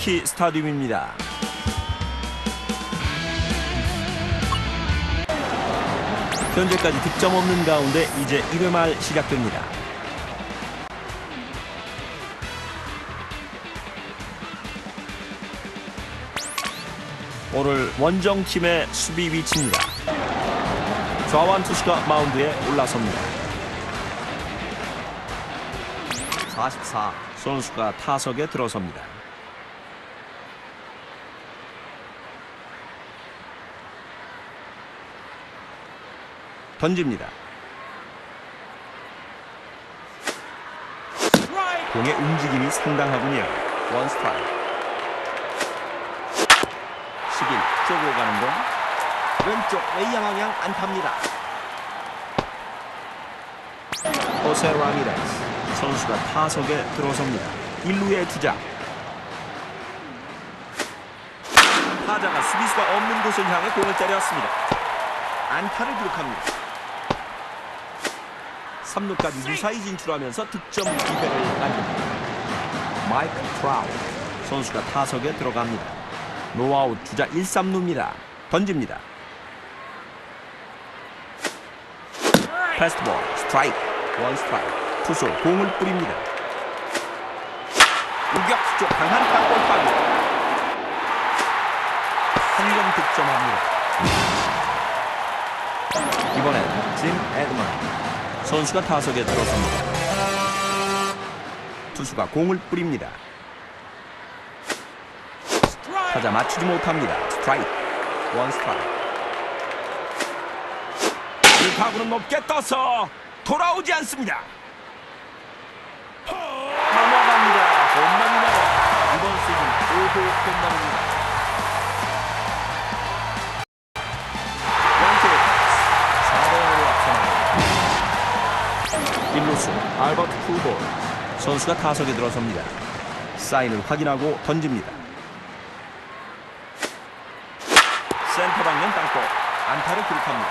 양키 스타디움입니다. 현재까지 득점 없는 가운데 이제 1회 말 시작됩니다. 오늘 원정팀의 수비 위치입니다. 좌완 투수가 마운드에 올라섭니다. 44 선수가 타석에 들어섭니다. 던집니다. 공의 움직임이 상당하군요. 원 스트라이크. 11 쪽으로 가는 공. 왼쪽 외야 방향 안타입니다. 호세 라미레스 선수가 타석에 들어섭니다. 1루에 투자. 타자가 수비수가 없는 곳을 향해 공을 때렸습니다. 안타를 기록합니다. 3루까지 무사히 진출하면서 득점 기회를 남깁니다. 마이크 트라우 선수가 타석에 들어갑니다. 노아웃 주자 1, 3루입니다. 던집니다. 패스트볼 스트라이크 원 스트라이크 투수 공을 뿌립니다. 우격수 쪽 강한 땅볼 파기 한점 득점합니다. 이번엔 짐 에드먼 선수가 타석에 들어섭니다. 투수가 공을 뿌립니다. 타자 맞추지 못합니다. 스트라이크 원 스트라이크 이 타구는 높게 떠서 돌아오지 않습니다. 선수가 타석에 들어섭니다. 사인을 확인하고 던집니다. 센터 방면 땅볼 안타를 기록합니다.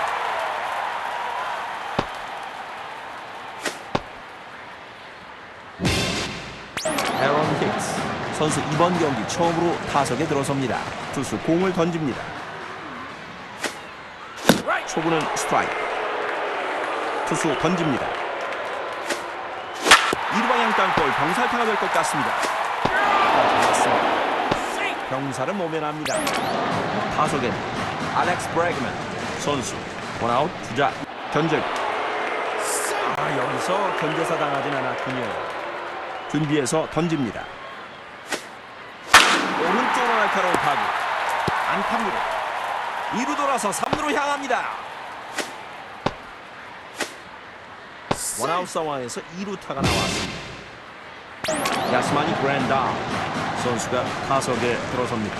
에런 힉스 선수 이번 경기 처음으로 타석에 들어섭니다. 투수 공을 던집니다. 초구는 스트라이크. 투수 던집니다. 땅볼 병살타가 될 것 같습니다. 아. 병사를 모면합니다. 타석엔 알렉스 브래그맨 선수 원아웃 주자 견제. 아 여기서 견제사 당하진 않았군요. 준비해서 던집니다. 오른쪽으로 날카로운 타구 안타입니다. 2루 돌아서 3루로 향합니다. 원아웃 상황에서 2루타가 나왔습니다. 야스마니 그랜다 선수가 타석에 들어섭니다.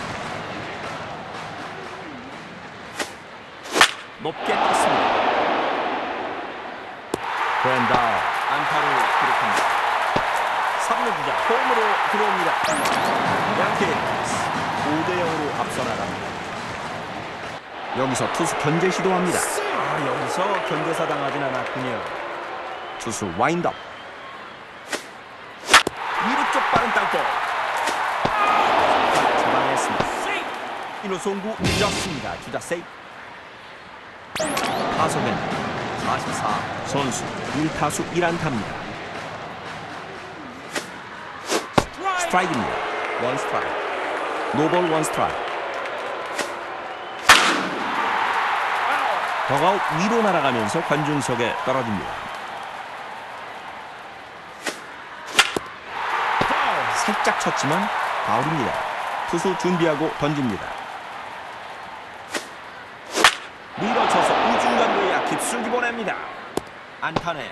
높게 떴습니다. 그랜다 안타를 기록합니다. 3루 주자 홈으로 들어옵니다. 양키스 5대 0으로 앞서 나갑니다. 여기서 투수 견제 시도합니다. 아, 여기서 견제사 당하진 않았군요. 투수 와인드업. 2루 쪽 빠른 땅 볼. 잡아냈습니다. 1루 송구 늦었습니다. 주자 세이프. 타석엔 44 선수 1타수 1안타입니다. 스트라이크입니다. 원 스트라이크. 노볼 원 스트라이크. 더가웃 위로 날아가면서 관중석에 떨어집니다. 살짝 쳤지만 파울입니다. 투수 준비하고 던집니다. 밀어쳐서 우중간도에 깊숙이 보냅니다. 안타네요.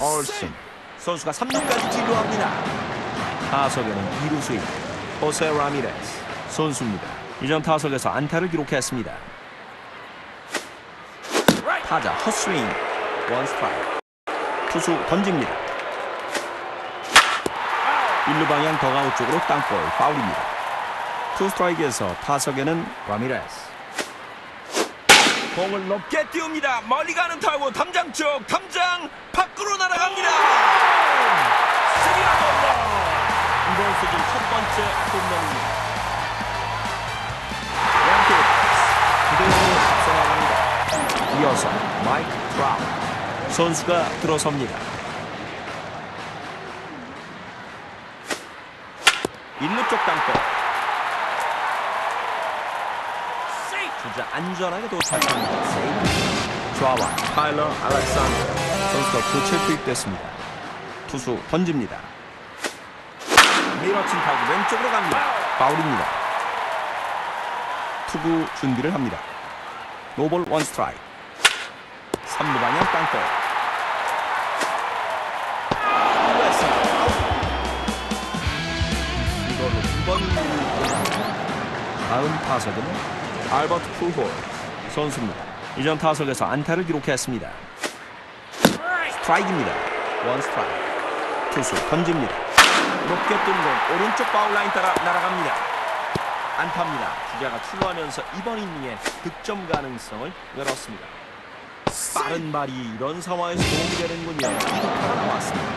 얼슨 선수가 3루까지 진루합니다. 타석에는 2루수인 호세 라미레스 선수입니다. 이전 타석에서 안타를 기록했습니다. 타자 헛스윙 원 스트라이크 투수 던집니다. 1루 방향 더가웃 쪽으로 땅볼 파울입니다. 투 스트라이크에서 타석에는 라미레스 공을 높게 띄웁니다. 멀리 가는 타구 담장 쪽 담장 밖으로 날아갑니다. 스리라고 번째 홈런입니다. 양팀 그대로 앞서 나갑니다. 이어서 마이크 트라우 선수가 들어섭니다. 1루 쪽 땅볼 주자 안전하게 도착합니다. 좌완 타일러 알렉산더 선수가 교체 투입됐습니다. 투수 던집니다. 밀어친 타구 왼쪽으로 갑니다. 파울입니다. 투구 준비를 합니다. 노볼 원 스트라이크 3루 방향 땅볼 3번 다음 타석은 알버트 푸홀 선수입니다. 이전 타석에서 안타를 기록했습니다. 스트라이크입니다. 원 스트라이크. 투수 던집니다. 높게 뜬공 오른쪽 바울라인 따라 날아갑니다. 안타입니다. 주자가 출루하면서 이번 이닝에 득점 가능성을 열었습니다. 빠른 발이 이런 상황에서 도움이 되는군요. 이득타가 나왔습니다.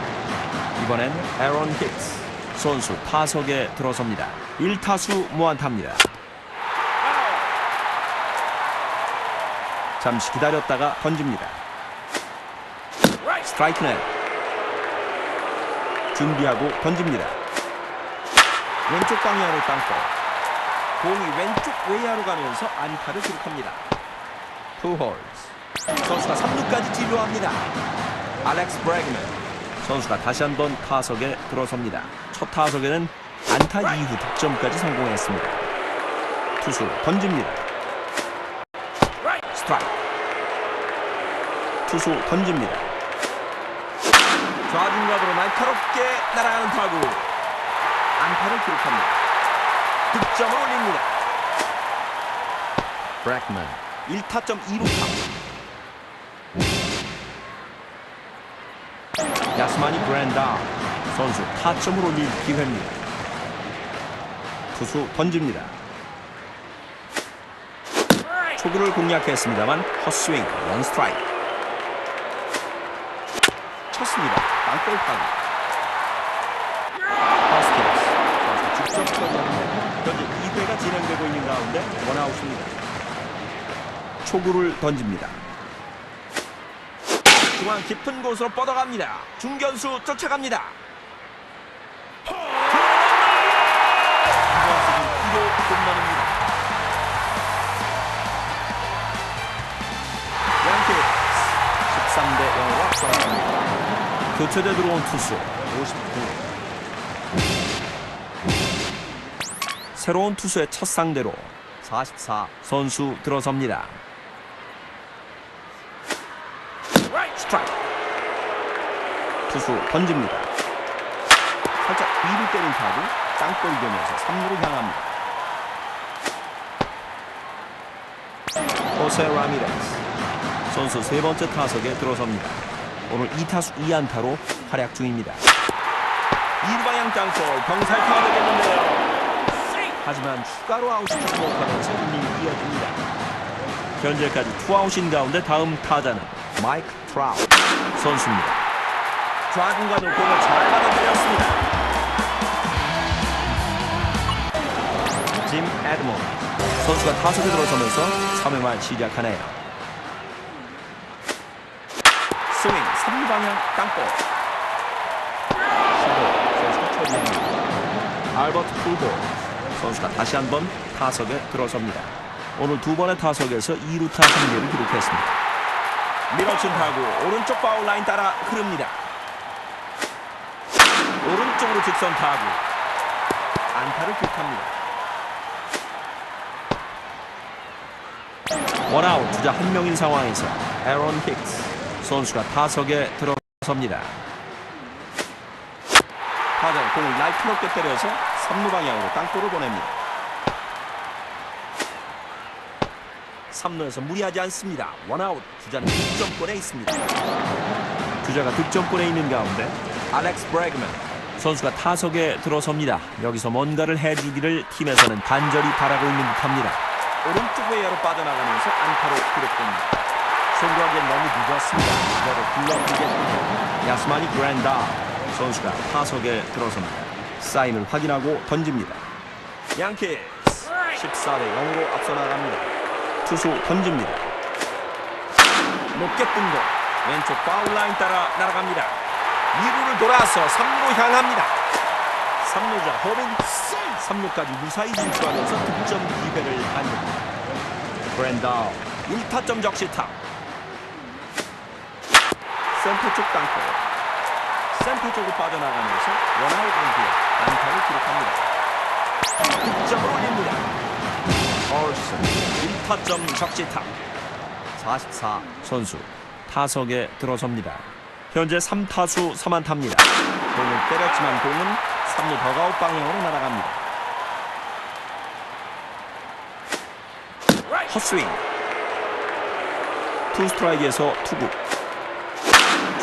이번엔 에런 힐스. 선수 타석에 들어섭니다. 1타수 무안타입니다. 잠시 기다렸다가 던집니다. 스트라이크 넷 준비하고 던집니다. 왼쪽 방향으로 땅볼 공이 왼쪽 외야로 가면서 안타를 기록합니다. 투홀스 선수가 3루까지 진루합니다. 알렉스 브래그맨 선수가 다시 한번 타석에 들어섭니다. 첫 타석에는 안타 이후 득점까지 성공했습니다. 투수 던집니다. 스트라이크 투수 던집니다. 좌중간으로 날카롭게 날아가는 타구 안타를 기록합니다. 득점을 올립니다. 브렉맨 1타점 2루타 야스마니 브랜다 선수 타점을 올릴 기회입니다. 투수 던집니다. 초구를 공략했습니다만 헛스윙 원 스트라이크 쳤습니다. 땅볼 타구 허스키스 선수 직접 처리하는데 현재 2회가 진행되고 있는 가운데 원아웃입니다. 초구를 던집니다. 중앙 깊은 곳으로 뻗어갑니다. 중견수 쫓아갑니다. 교체돼 들어온 투수 59. 새로운 투수의 첫 상대로 44 선수 들어섭니다. 스트라이크 투수 던집니다. 살짝 위로 때린 타구 땅볼이 되면서 3루로 향합니다. 호세 라미레스 선수 세 번째 타석에 들어섭니다. 오늘 2타수 2안타로 활약 중입니다. 2루 방향 땅볼 병살타가 되겠는데요. 하지만 추가로 아웃시키지 못하면서 이닝이 이어집니다. 현재까지 투아웃인 가운데 다음 타자는 마이크 트라우 선수입니다. 좌중간으로 공을 잘 받아들였습니다. 짐 에드먼 선수가 타석에 들어서면서 3회 말 시작하네요. 스윙 3루 방향 땅볼 시도 선수가. 알버트 풀볼 선수가 다시 한번 타석에 들어섭니다. 오늘 두 번의 타석에서 2루타 한 개를 기록했습니다. 밀어친 타구 오른쪽 파울 라인 따라 흐릅니다. 오른쪽으로 직선 타구 안타를 기록합니다. 원아웃 주자 한 명인 상황에서 에런 힉스 선수가 타석에 들어섭니다. 타자 공을 날카롭게 때려서 3루 방향으로 땅볼을 보냅니다. 3루에서 무리하지 않습니다. 원아웃 주자는 득점권에 있습니다. 주자가 득점권에 있는 가운데 알렉스 브래그맨 선수가 타석에 들어섭니다. 여기서 뭔가를 해주기를 팀에서는 간절히 바라고 있는 듯합니다. 오른쪽 외야로 빠져나가면서 안타로 기록됩니다. 송구하기엔 너무 늦었습니다. 이대로 불러주겠군요. 야스마니 그랜다 선수가 타석에 들어섭니다. 사인을 확인하고 던집니다. 양키스 14대 0으로 앞서 나갑니다. 투수 던집니다. 높게 뜬 공. 왼쪽 파울 라인 따라 날아갑니다. 2루를 돌아서 3루로 향합니다. 3루자 허빈 3루까지 무사히 진출하면서 득점 기회를 만듭니다. 브랜다운 1타점 적시타 센터 쪽 땅볼 센터 쪽으로 빠져나가면서 원아웃 공기에 안타를 기록합니다. 득점을 올립니다. 얼슨 1타점 적시타 44 선수 타석에 들어섭니다. 현재 3타수 3안타입니다. 공을 때렸지만 공은 3루 더가웃 방향으로 날아갑니다. 헛스윙 투 스트라이크에서 투구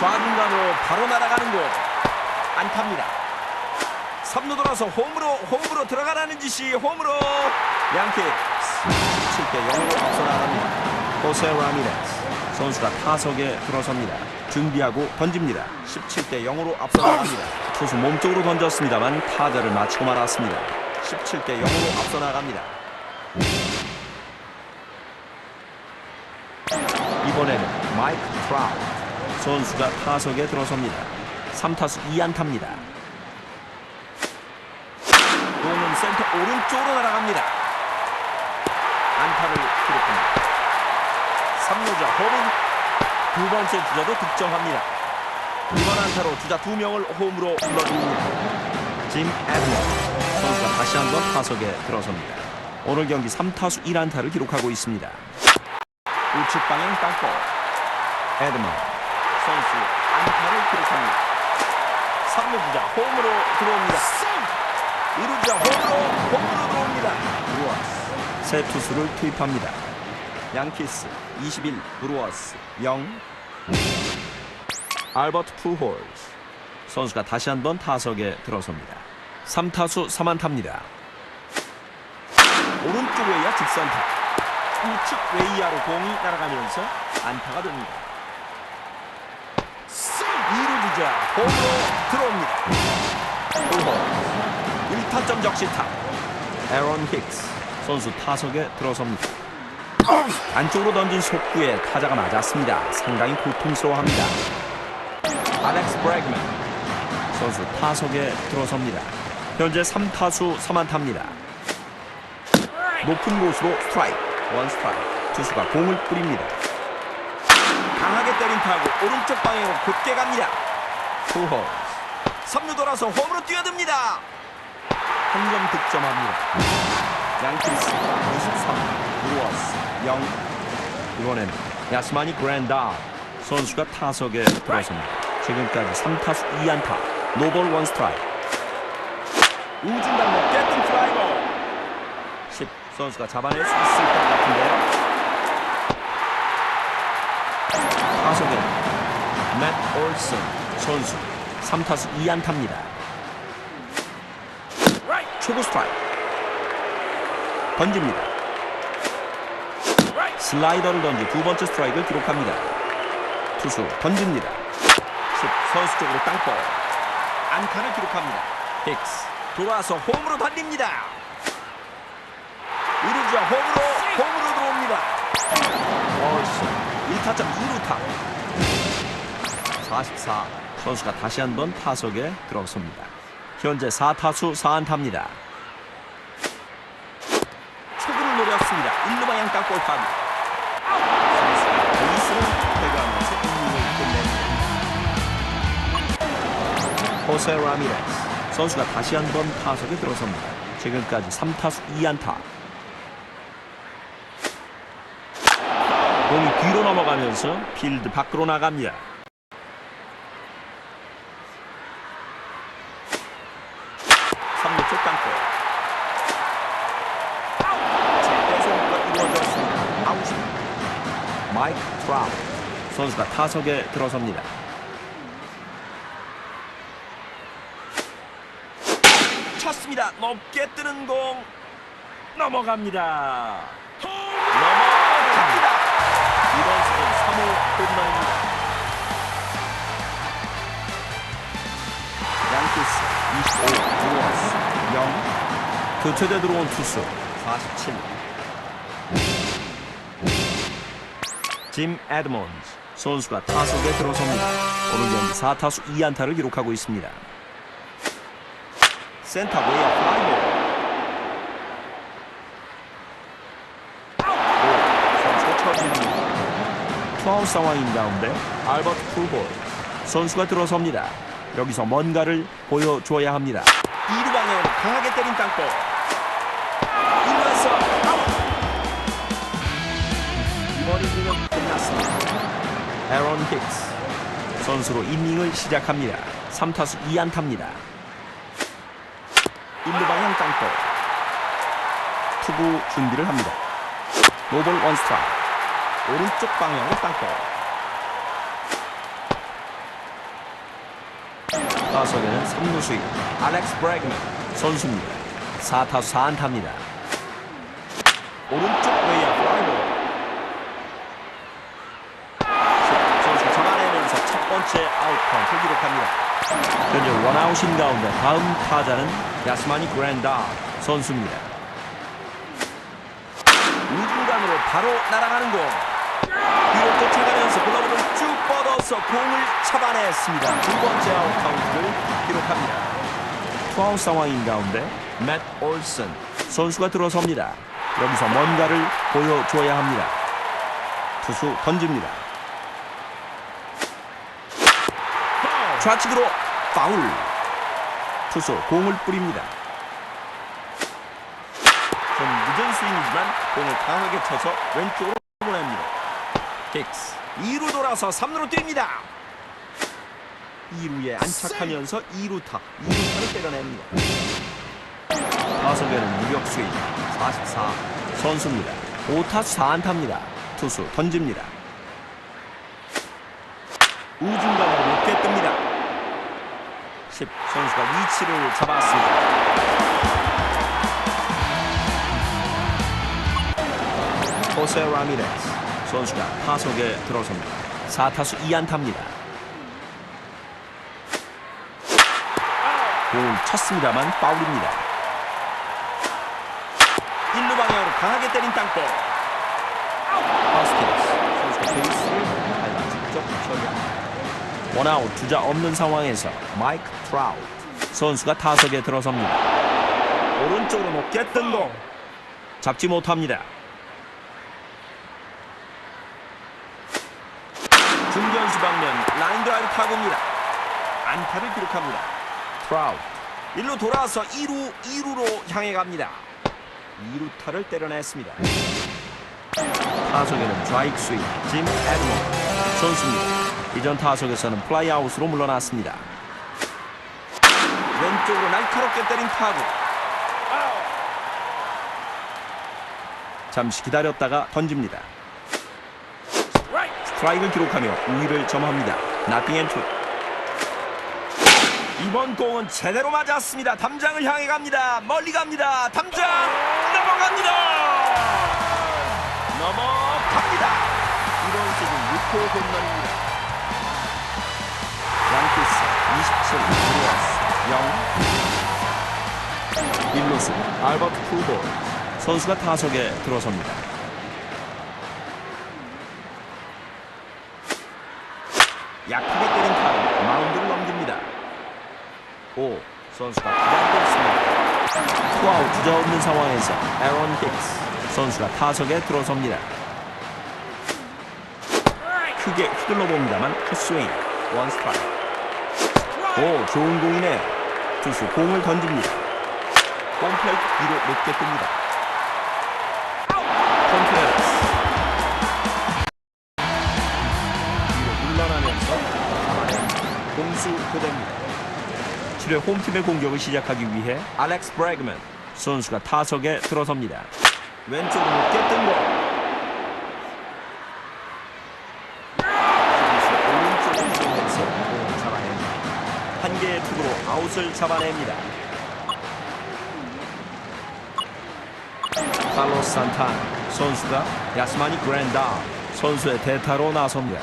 좌중간으로 바로 날아가는 공 안타입니다. 3루 돌아서 홈으로 홈으로 들어가라는 짓이 홈으로. 양키스 17대 0으로 앞서 나갑니다. 호세 라미레스 선수가 타석에 들어섭니다. 준비하고 던집니다. 17대 0으로 앞서 나갑니다. 투수 몸쪽으로 던졌습니다만 타자를 맞추고 말았습니다. 17대 0으로 앞서 나갑니다. 이번에는 마이크 트라우트 선수가 타석에 들어섭니다. 3타수 2안타입니다. 공은 센터 오른쪽으로 날아갑니다. 안타를 기록합니다. 3루자 허빈 두 번째 주자도 득점합니다. 이번 안타로 주자 두 명을 홈으로 불러줍니다. 짐 에드먼 선수가 다시 한번 타석에 들어섭니다. 오늘 경기 3타수 1안타를 기록하고 있습니다. 우측 방향 땅볼 에드먼 선수 안타를 기록합니다. 3루 주자 홈으로 들어옵니다. 1루 주자 홈으로 홈으로 들어옵니다. 브루어스. 새 투수를 투입합니다. 양키스 21 브루어스 0 알버트 푸홀스. 선수가 다시 한번 타석에 들어섭니다. 3타수 3안타입니다. 오른쪽 외야 직선타. 우측 외야로 공이 날아가면서 안타가 됩니다. 2루 주 자 홈으로 들어옵니다. 홈 1타점 적시타 에런 힉스 선수 타석에 들어섭니다. 안쪽으로 던진 속구에 타자가 맞았습니다. 상당히 고통스러워합니다. 알렉스 브래그맨 선수 타석에 들어섭니다. 현재 3타수 3안타입니다. 높은 곳으로 스트라이크 원 스트라이크 투수가 공을 뿌립니다 강하게 때린 타구 오른쪽 방향으로 곧게 갑니다 투홀 3루 돌아서 홈으로 뛰어듭니다. 한 점 득점합니다. 양키스 23 브루어스 0 이번에는 야스마니 그랜다. 선수가 타석에 들어섭니다. 지금까지 3타수 2안타 노볼 원 스트라이크. 우중간 높게 뜬 플라이버. 10 선수가 잡아낼 수 있을 것 같은데요. 타석에 맷 올슨 선수 3타수 2안타입니다. 초구 스트라이크 던집니다. 슬라이더를 던지 두 번째 스트라이크를 기록합니다. 투수 던집니다. 10 선수 쪽으로 땅볼 안타를 기록합니다. 힉스 돌아서 홈으로 달립니다. 이루자 홈으로 홈으로 들어옵니다. 얼씬 1타점 2루타 44 선수가 다시 한번 타석에 들어섭니다. 현재 4타수 4안타입니다. 초구를 노렸습니다. 1루 방향 타기. 선수가 베이스를 퇴거하면서 이닝을 끝냅니다. 호세 라미레스 선수가 다시 한번 타석에 들어섭니다. 지금까지 3타수 2안타 공이 뒤로 넘어가면서 필드 밖으로 나갑니다. 삼루쪽 땅볼. 제때 송구가 이루어졌습니다. 아웃입니다. 마이크 트라우 선수가 타석에 들어섭니다. 쳤습니다. 높게 뜨는 공 넘어갑니다. 넘어갑니다. 이번 시즌 3호 홈런입니다. 양키스 들어왔어. 0. 교체돼 들어온 투수 47. 짐 에드먼즈 선수가 타석에 들어섭니다. 오늘 경기 4타수 2안타를 기록하고 있습니다. 센터 외야 플라이볼. 선수가 처리합니다. 투아웃 상황인 가운데 알버트 풀볼 선수가 들어섭니다. 여기서 뭔가를 보여줘야 합니다. 2루 방향으로 강하게 때린 땅볼. 에런 힉스 선수로 이닝을 시작합니다. 3타수 2안타입니다. 1루 방향 땅볼. 투구 준비를 합니다. 노볼 원스트라이크 오른쪽 방향으로 땅볼. 타석에는 3루 수입 알렉스 브래그맨 선수입니다. 4타수 4안타입니다. 오른 카운트를 기록합니다. 현재 원아웃인 가운데 다음 타자는 야스마니 그랜다 선수입니다. 우중간으로 바로 날아가는 공 뒤로 쫓아가면서 글러브를 쭉 뻗어서 공을 잡아냈습니다. 두 번째 아웃 카운트를 기록합니다. 투아웃 상황인 가운데 맷 올슨 선수가 들어섭니다. 여기서 뭔가를 보여줘야 합니다. 투수 던집니다. 좌측으로 파울. 투수 공을 뿌립니다. 좀 늦은 스윙이지만 공을 강하게 쳐서 왼쪽으로 보냅니다. 킥스 2루 돌아서 3루로 뜁니다. 2루에 안착하면서 2루타 2루타를 때려냅니다. 타석에는 유격 스윙 44 선수입니다. 5타수 4안타입니다. 투수 던집니다. 뜹니다. 10 선수가 위치를 잡았습니다. 호세 라미레스 선수가 타석에 들어섭니다. 4타수 2안타입니다. 공을 쳤습니다만 파울입니다. 1루 방향으로 강하게 때린 땅볼. 원아웃 주자 없는 상황에서 마이크 트라우트 선수가 타석에 들어섭니다. 오른쪽으로 높게 뜬 공. 잡지 못합니다. 중견수 방면 라인 드라이브 타구입니다. 안타를 기록합니다. 트라우트 1루 돌아서 2루 2루로 향해 갑니다. 2루타를 때려냈습니다. 타석에는 좌익 스윙 짐 에드먼 선수입니다. 이전 타석에서는 플라이아웃으로 물러났습니다. 왼쪽으로 날카롭게 때린 타구. 잠시 기다렸다가 던집니다. 스트라이크를 기록하며 우위를 점합니다. 나띵 앤 투. 이번 공은 제대로 맞았습니다. 담장을 향해 갑니다. 멀리 갑니다. 담장 넘어갑니다. 넘어갑니다. 이번 시즌 6호 홈런입니다. 들어왔어 0 1루수 알버트 풀볼 선수가 타석에 들어섭니다. 약하게 때린 타구 마운드를 넘깁니다. 5 선수가 있습니다. 투아웃 주자 없는 상황에서 에런 힉스 선수가 타석에 들어섭니다. 크게 휘둘러 봅니다만 헛스윙 원 스트라이크 오 좋은 공이네요 투수 공을 던집니다. 홈플레이트 뒤로 높게 뜹니다. 컨트레스 뒤로 물러나면서. 공수 교대입니다. 7회 홈팀의 공격을 시작하기 위해 알렉스 브래그맨 선수가 타석에 들어섭니다. 왼쪽으로 높게 뜬공 잡아냅니다. 칼로스 산탄 선수가 야스마니 그랜다 선수의 대타로 나섭니다.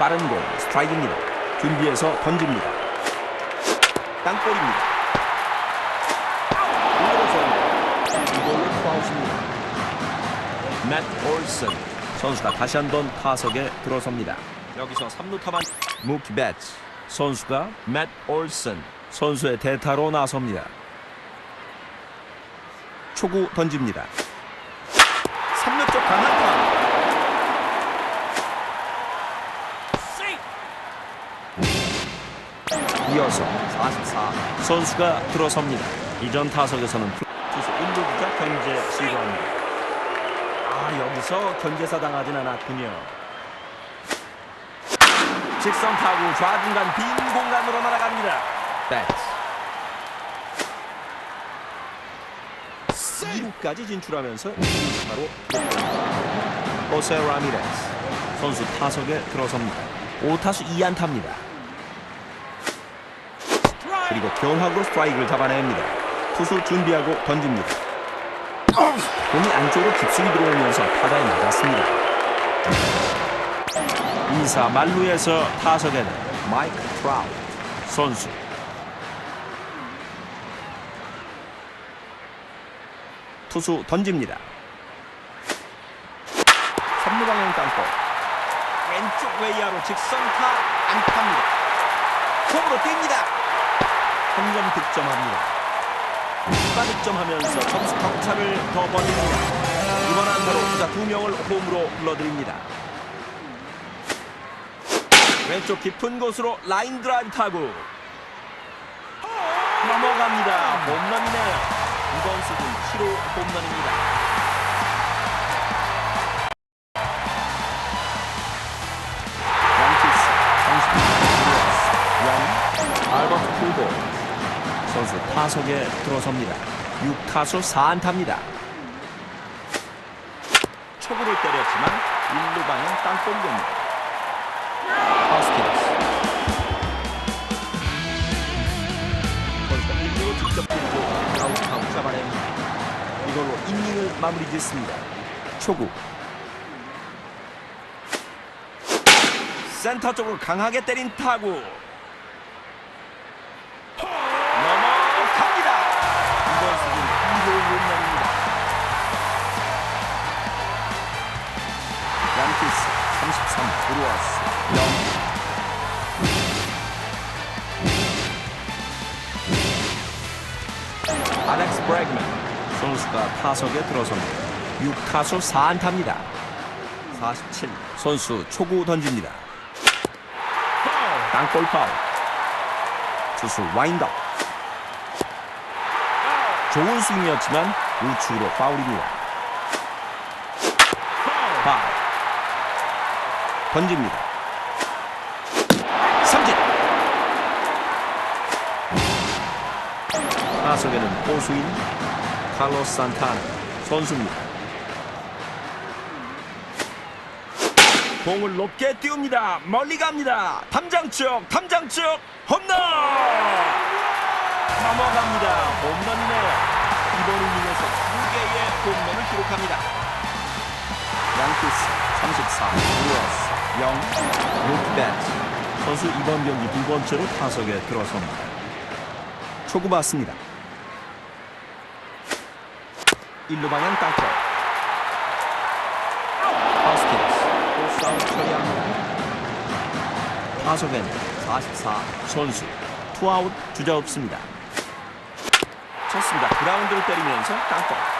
빠른 공 스트라이크입니다. 준비해서 던집니다. 땅볼입니다. 이걸로 올슨 선수가 다시 한 번 타석에 들어섭니다. 여기서 3루타만 무키 배츠 선수가 맷 올슨 선수의 대타로 나섭니다. 초구 던집니다. 3루 쪽 강한 타. 이어서 44 선수가 들어섭니다. 이전 타석에서는 투수 1루주자 견제 시도합니다. 아 여기서 견제사 당하진 않았군요. 직선 타구 좌중간 빈 공간으로 날아갑니다. 배츠 2루까지 진출하면서 2루타로 호세 라미레스 선수 타석에 들어섭니다. 5타수 2안타입니다. 그리고 경합으로 스트라이크를 잡아냅니다. 투수 준비하고 던집니다. 공이 안쪽으로 깊숙이 들어오면서 타자에 맞았습니다. 2사 만루에서 타석에는 마이크 트라우 선수 투수 던집니다. 3루 방향 땅볼 왼쪽 외야로 직선타 안타입니다. 홈으로 뜁니다. 한 점 득점합니다. 추가 득점하면서 점수 격차를 더 벌립니다. 이번 안타로 주자 두 명을 홈으로 불러들입니다. 왼쪽 깊은 곳으로 라인 드라이브 타구 넘어갑니다. 홈런이네요. 이번 시즌 7호 홈런입니다. 양키스 30분 영 알버트 풀볼 선수 타석에 들어섭니다. 6타수 4안타입니다. 초구를 때렸지만 1루 방향 땅볼이 됩니다. 선수가 1루로 직접 들고 아웃카운트 잡아냅니다. 이걸로 이닝을 마무리 짓습니다. 초구 센터 쪽으로 강하게 때린 타구 선수가 타석에 들어섭니다. 6타수 4안타입니다. 47 선수 초구 던집니다. 땅볼 파울 투수 와인더 좋은 스윙이었지만 우측으로 파울입니다. 파울 던집니다. 삼진 타석에는 호수인 칼로스 산타나 선수입니다. 공을 높게 띄웁니다. 멀리 갑니다. 담장 쪽, 담장 쪽, 홈런! 넘어갑니다. 홈런이네요. 이번 이닝에서 두 개의 홈런을 기록합니다. 양키스 34, 루어스 0, 루크배츠 선수 이번 경기 두 번째로 타석에 들어섭니다. 초구 맞습니다. 1루 방향 땅볼 하스킨스 포스아웃 처리합니다. 타석에는 44 선수 투아웃 주자 없습니다. 쳤습니다. 그라운드를 때리면서 땅볼. 허스킨스